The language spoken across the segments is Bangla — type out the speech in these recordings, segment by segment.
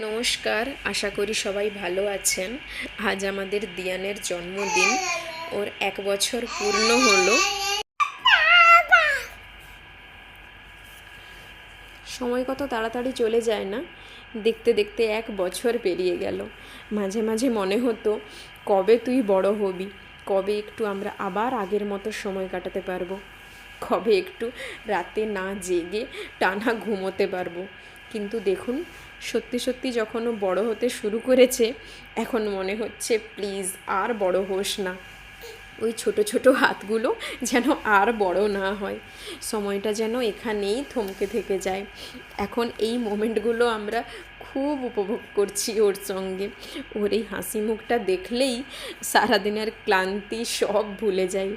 নমস্কার, আশা করি সবাই ভালো আছেন। আজ আমাদের দিয়ানের জন্মদিন। ওর এক বছর পূর্ণ হলো। সময় কত তাড়াতাড়ি চলে যায় না? দেখতে দেখতে এক বছর পেরিয়ে গেল। মাঝে মাঝে মনে হতো, কবে তুই বড় হবি? কবে একটু আমরা আবার আগের মতো সময় কাটাতে পারব? কবে একটু রাতে না জেগে টানা ঘুমোতে পারব? কিন্তু দেখুন সত্যি সত্যি যখন ও বড় হতে শুরু করেছে, এখন মনে হচ্ছে প্লিজ আর বড় হোস না। ওই ছোট ছোট হাতগুলো যেন আর বড় না হয়। সময়টা যেন এখানেই থমকে থেকে যায়। এখন এই মোমেন্টগুলো আমরা খুব উপভোগ করছি ওর সঙ্গে। ওর এই হাসি মুখটা দেখলেই সারাদিনের ক্লান্তি সব ভুলে যাই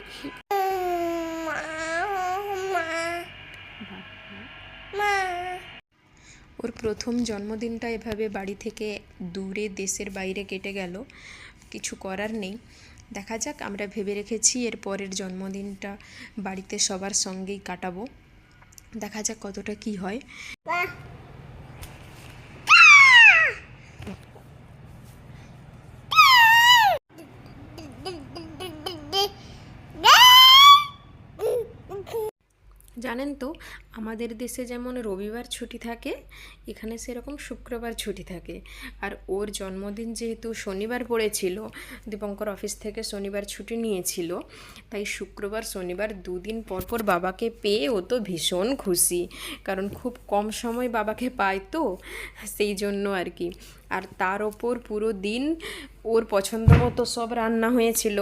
ওর প্রথম জন্মদিনটা এভাবে বাড়ি থেকে দূরে দেশের বাইরে কেটে গেল। কিছু করার নেই। দেখা যাক, আমরা ভেবে রেখেছি এর পরের জন্মদিনটা বাড়িতে সবার সঙ্গেই কাটাবো। দেখা যাক কতটা কি হয়। জানেন তো, আমাদের দেশে যেমন রবিবার ছুটি থাকে, এখানে সেরকম শুক্রবার ছুটি থাকে। আর ওর জন্মদিন যেহেতু শনিবার পড়েছিল, দীপঙ্কর অফিস থেকে শনিবার ছুটি নিয়েছিল, তাই শুক্রবার, শনিবার দুদিন পর পর বাবাকে পেয়ে ও তো ভীষণ খুশি। কারণ খুব কম সময় বাবাকে পায় তো, সেই জন্য আর কি। আর তার ওপর পুরো দিন ওর পছন্দ মতো সব রান্না হয়েছিল।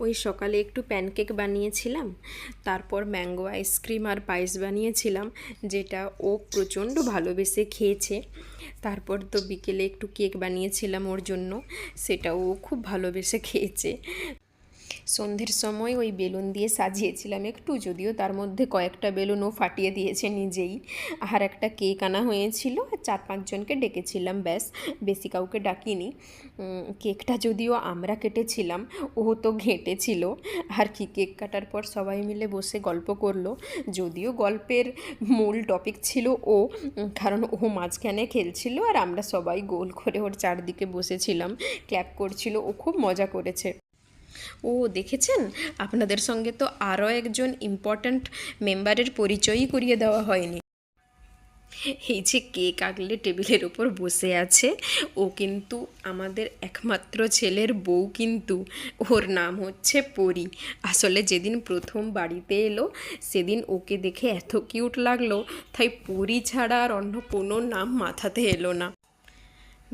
ওই সকালে একটু প্যানকেক বানিয়েছিলাম, তারপর ম্যাঙ্গো আইসক্রিম আর পায়েস বানিয়েছিলাম, যেটা ও প্রচণ্ড ভালোবেসে খেয়েছে। তারপর তো বিকেলে একটু কেক বানিয়েছিলাম ওর জন্য সেটা ও খুব ভালোবেসে খেয়েছে। সন্ধ্যের সময় ওই বেলুন দিয়ে সাজিয়েছিলাম একটু, যদিও তার মধ্যে কয়েকটা বেলুন ও ফাটিয়ে দিয়েছে নিজেই। আর একটা কেক আনা হয়েছিল, আর চার পাঁচজনকে ডেকেছিলাম, ব্যাস, বেশি কাউকে ডাকিনি। কেকটা যদিও আমরা কেটেছিলাম, ও তো ঘেঁটেছিল। আর কি কেক কাটার পর সবাই মিলে বসে গল্প করল। যদিও গল্পের মূল টপিক ছিল ও, কারণ ও মাঝখানে খেলছিল আর আমরা সবাই গোল করে ওর চারদিকে বসেছিলাম। ক্ল্যাপ করছিল, ও খুব মজা করেছে। ও দেখেছেন? আপনাদের সঙ্গে তো আরও একজন ইম্পর্ট্যান্ট মেম্বারের পরিচয়ই করিয়ে দেওয়া হয়নি। এই যে কেক আগলে টেবিলের ওপর বসে আছে, ও কিন্তু আমাদের একমাত্র ছেলের বউ কিন্তু। ওর নাম হচ্ছে পরি। আসলে যেদিন প্রথম বাড়িতে এলো, সেদিন ওকে দেখে এত কিউট লাগল, তাই পরি ছাড়া আর অন্য কোনো নাম মাথাতে এলো না।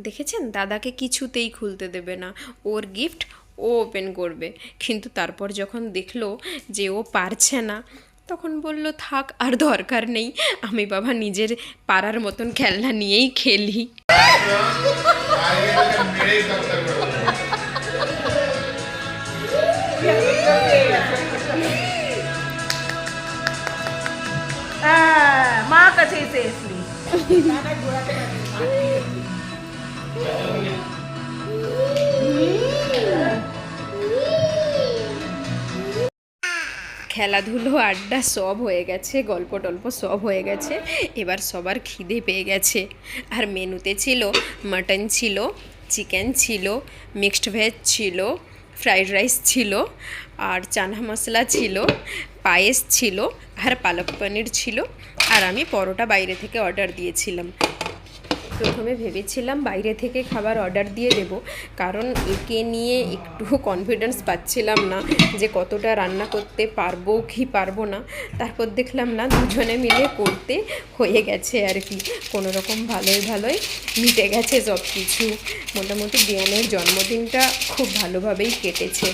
দেখেছেন? দাদাকে কিছুতেই খুলতে দেবে না। ওর গিফট ও ওপেন করবে। কিন্তু তারপর যখন দেখল যে ও পারছে না তখন বলল থাক আর দরকার নেই। আমি বাবা নিজের পাড়ার মতন খেলনা নিয়েই খেলি। Ah, maka খেলাধুলো, আড্ডা সব হয়ে গেছে, গল্প টল্প সব হয়ে গেছে। এবার সবার খিদে পেয়ে গেছে। আর মেনুতে ছিল মাটন ছিল, চিকেন ছিল, মিক্সড ভেজ ছিল, ফ্রাইড রাইস ছিল, আর চানা মশলা ছিল, পায়েস ছিল, আর পালক পনির ছিল। আর আমি পরোটা বাইরে থেকে অর্ডার দিয়েছিলাম। প্রথমে ভেবেছিলাম বাইরে থেকে খাবার অর্ডার দিয়ে দেব, কারণ একে নিয়ে একটু কনফিডেন্স পাচ্ছিলাম না যে কতটা রান্না করতে পারব কি পারব না। তারপর দেখলাম, না, দুজনে মিলে করতে হয়ে গেছে আর কি। কোনো রকম ভালোই ভালোই মিটে গেছে সব কিছু মোটামুটি বিয়ানের জন্মদিনটা খুব ভালোভাবেই কেটেছে।